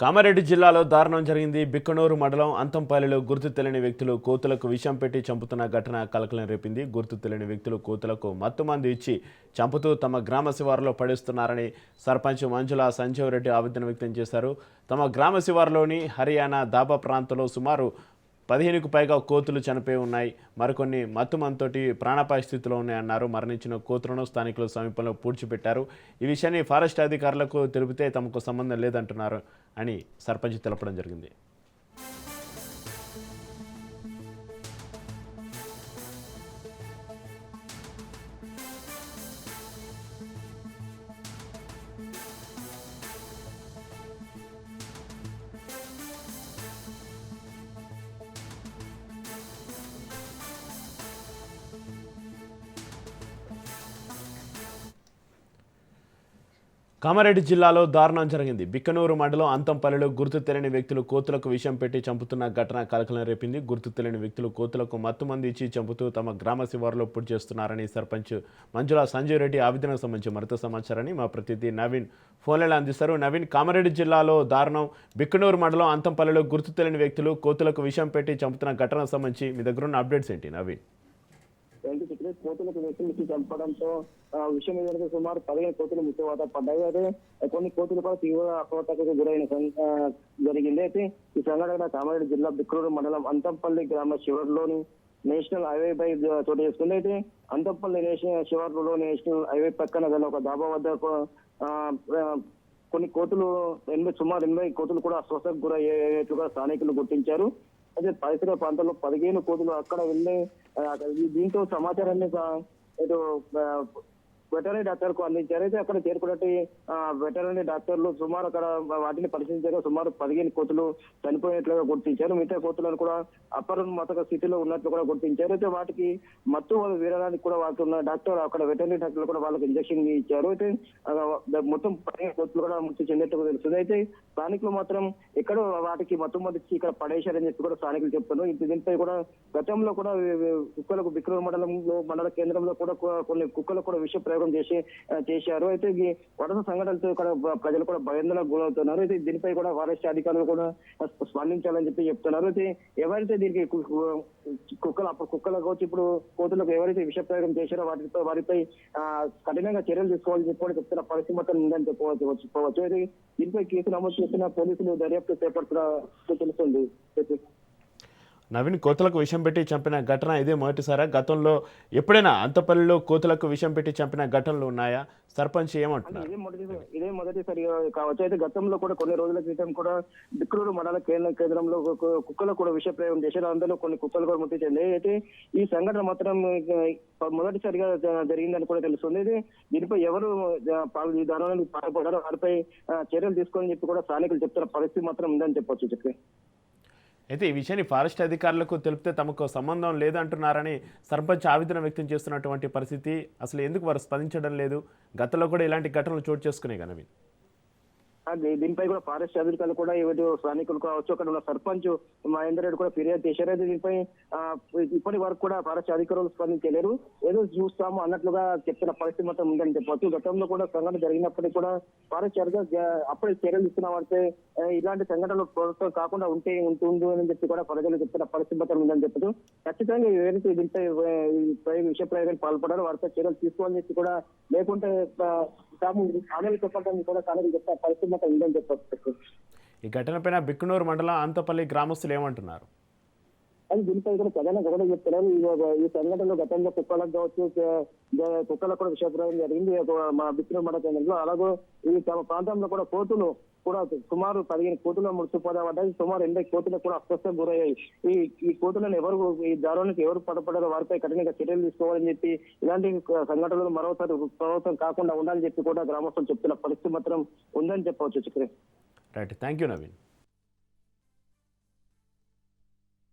కామారెడ్డి జిల్లాలో దారుణం జరిగింది. బిక్కనూరు మండలం అంతంపల్లిలో గుర్తు తెలియని వ్యక్తులు కోతులకు విషం పెట్టి చంపుతున్న ఘటన కలకలం రేపింది. గుర్తు తెలియని వ్యక్తులు కోతులకు మత్తు మంది ఇచ్చి చంపుతూ తమ గ్రామ శివారులో పడేస్తున్నారని సర్పంచ్ మంజుల సంజీవ్ రెడ్డి ఆవేదన వ్యక్తం చేశారు. తమ గ్రామ శివారులోని హర్యానా దాబా ప్రాంతంలో సుమారు పదిహేనుకు పైగా కోతులు చనిపోయి ఉన్నాయి. మరికొన్ని మత్తుమంతోటి ప్రాణాపాయ స్థితిలో ఉన్నాయన్నారు. మరణించిన కోతులను స్థానికులు సమీపంలో పూడ్చిపెట్టారు. ఈ విషయాన్ని ఫారెస్ట్ అధికారులకు తెలిపితే తమకు సంబంధం లేదంటున్నారు అని సర్పంచ్ తెలపడం జరిగింది. కామారెడ్డి జిల్లాలో దారుణం జరిగింది. బిక్కనూరు మండలం అంతంపల్లిలో గుర్తు తెలియని వ్యక్తులు కోతులకు విషం పెట్టి చంపుతున్న ఘటన కలకలం రేపింది. గుర్తు తెలియని వ్యక్తులు కోతులకు మత్తు మంది ఇచ్చి చంపుతూ తమ గ్రామ శివారులో పూర్తి చేస్తున్నారని సర్పంచ్ మంజుల సంజయ్ రెడ్డి ఆవేదనకు సంబంధించి మరింత సమాచారాన్ని మా ప్రతినిధి నవీన్ ఫోన్లలో అందిస్తారు. నవీన్ కామారెడ్డి జిల్లాలో దారుణం. బిక్కనూరు మండలం అంతంపల్లిలో గుర్తు తెలియని వ్యక్తులు కోతులకు విషం పెట్టి చంపుతున్న ఘటనకు సంబంధించి మీ దగ్గర ఉన్న అప్డేట్స్ ఏంటి నవీన్? ఏంటి ఇక్కడ కోతులకు వ్యక్తులకి చంపడంతో ఆ, విషయం ఏంటంటే సుమారు పదిహేను కోతులు మృత్యువాత పడ్డాయి. అయితే కొన్ని కోతులు కూడా తీవ్ర అపవాతకు గురైన జరిగింది. అయితే ఈ సంఘటన కామారెడ్డి జిల్లా బిక్రూరు మండలం అంతంపల్లి గ్రామ శివర్లోని నేషనల్ హైవే పై చోటు చేసుకుంది. అయితే అంతంపల్లి నేషనల్ శివర్లో నేషనల్ హైవే పక్కన గల ఒక డాబా వద్ద ఆ, కొన్ని కోతులు ఎనభై సుమారు ఎనభై కోతులు కూడా అస్వస్థకు గురయ్యేట్టుగా స్థానికులు గుర్తించారు. అదే పరిసర ప్రాంతాల్లో పదిహేను కోతులు అక్కడ వెళ్ళి దీంతో సమాచారాన్ని ఇటు వెటరీ డాక్టర్కు అందించారు. అయితే అక్కడ చేరుకున్నట్టు వెటరీ డాక్టర్లు సుమారు అక్కడ వాటిని పరిశీలించగా సుమారు పదిహేను కోతులు చనిపోయినట్లుగా గుర్తించారు. మిగతా కోతులను కూడా అపరిమతక స్థితిలో ఉన్నట్లు కూడా గుర్తించారు. అయితే వాటికి మత్తు వీరడానికి కూడా వాడుతున్న డాక్టర్ అక్కడ వెటరీ డాక్టర్లు కూడా వాళ్ళకి ఇంజక్షన్ ఇచ్చారు. అయితే మొత్తం పదిహేను కోతులు కూడా మృతి చెందినట్టుగా తెలుస్తుంది. అయితే స్థానికులు మాత్రం ఎక్కడో వాటికి మత్తు మొదటి ఇక్కడ పడేశారని చెప్పి కూడా స్థానికులు చెప్తున్నారు. ఇంత దీనిపై కూడా గతంలో కూడా కుక్కలకు బిక్రూరు మండలంలో మండల కేంద్రంలో కూడా కొన్ని కుక్కలకు కూడా విష ప్రయోగం చేసి చేశారు. అయితే ఈ వరద సంఘటనలతో ఇక్కడ ప్రజలు కూడా భయాందోళనకు గురవుతున్నారు. అయితే దీనిపై కూడా ఫారెస్ట్ అధికారులు కూడా స్పందించాలని చెప్పి చెప్తున్నారు. అయితే ఎవరైతే దీనికి కుక్కలు అప్పుడు కుక్కలకు వచ్చి ఇప్పుడు కోతులకు ఎవరైతే విష ప్రయోగం చేశారో వాటిపై వారిపై కఠినంగా చర్యలు తీసుకోవాలని చెప్పి కూడా చెప్తున్న పరిస్థితి మొత్తం ఉందని చెప్పవచ్చు చెప్పవచ్చు. అయితే దీనిపై కేసు నమోదు చేసిన పోలీసులు దర్యాప్తు చేపడుతున్నట్టు తెలుస్తుంది. నవీన్ కోతులకు విషం పెట్టి చంపిన ఘటన ఇదే మొదటిసారా? గతంలో ఎప్పుడైనా అంతపల్లిలో కోతులకు విషం పెట్టి చంపిన ఘటనలు ఉన్నాయా? సర్పంచ్ ఏమంటున్నారు? ఇదే మొదటిసారి కావచ్చు. అయితే గతంలో కూడా కొన్ని రోజుల క్రితం కూడా బిక్రూరు మండల కేంద్ర కేంద్రంలో కుక్కలు కూడా విష ప్రయోగం చేశారు. అందులో కొన్ని కుక్కలు కూడా మృతి చెందాయి. అయితే ఈ సంఘటన మాత్రం మొదటిసారిగా జ- జరిగిందని కూడా తెలుస్తుంది. ఇది దీనిపై ఎవరు పాల్- ఈ దారుణానికి పాల్పడారో వారిపై చర్యలు తీసుకోవాలని చెప్పి కూడా స్థానికులు చెప్తున్న పరిస్థితి మాత్రం ఉందని చెప్పొచ్చు చెప్పి. అయితే ఈ విషయాన్ని ఫారెస్ట్ అధికారులకు తెలిపితే తమకు సంబంధం లేదంటున్నారని సర్పంచ్ ఆవేదన వ్యక్తం చేస్తున్నటువంటి పరిస్థితి అసలు ఎందుకు వారు స్పందించడం లేదు? గతంలో కూడా ఇలాంటి ఘటనలు చోటు చేసుకునే కదా దీనిపై కూడా ఫారెస్ట్ అధికారులు కూడా ఇటు స్థానికులు కావచ్చు అక్కడ ఉన్న సర్పంచ్ మహేందర్ రెడ్డి కూడా ఫిర్యాదు చేశారు. అయితే దీనిపై ఇప్పటి వరకు కూడా ఫారెస్ట్ అధికారులు స్పందించలేరు. ఏదో చూస్తాము అన్నట్లుగా చెప్తున్న పరిస్థితి మాత్రం ఉందని చెప్పవచ్చు గతంలో కూడా సంఘటన జరిగినప్పటికీ కూడా ఫారెస్ట్ అధికారులు అప్పుడే చర్యలు ఇస్తున్న వారిపై ఇలాంటి సంఘటనలు ప్రభుత్వం కాకుండా ఉంటే ఉంటుంది అని చెప్పి కూడా ప్రజలు చెప్తున్న పరిస్థితి మాత్రం ఉందని చెప్పదు ఖచ్చితంగా ఎవరైతే దీనిపై ఆ, విషయ ప్రయోగానికి పాల్పడారో వారిపై చర్యలు తీసుకోవాలని చెప్పి కూడా లేకుంటే తాము ఆమెలు చెప్పడానికి కూడా స్థానికులు చెప్తే పరిస్థితి ఉందని చెప్పచ్చు. ఈ ఘటనపైన బిక్కునూరు మండలం అంతపల్లి గ్రామస్తులు ఏమంటున్నారు? అది దీనిపై కూడా ప్రధానంగా కూడా చెప్తున్నారు. ఈ సంఘటనలో గతంలో కుక్కలకు కావచ్చు కుక్కలకు కూడా విషప్రయోగం జరిగింది. మా బిక్రమ మండల కేంద్రంలో. అలాగే ఈ తమ ప్రాంతంలో కూడా కోతులు కూడా సుమారు పదిహేను కోతులు మృత్యుపడబడ్డాయి సుమారు ఎనభై కోతులకు కూడా అస్వస్థం గురయ్యాయి. ఈ ఈ కోతులను ఎవరు ఈ దారుణానికి ఎవరు పడపడారో వారిపై కఠినంగా చర్యలు తీసుకోవాలని చెప్పి ఇలాంటి సంఘటనలు మరోసారి ప్రభుత్వం కాకుండా ఉండాలని చెప్పి కూడా గ్రామస్తులు చెప్తున్న పరిస్థితి మాత్రం ఉందని చెప్పవచ్చు Chakri right. Thank you Naveen.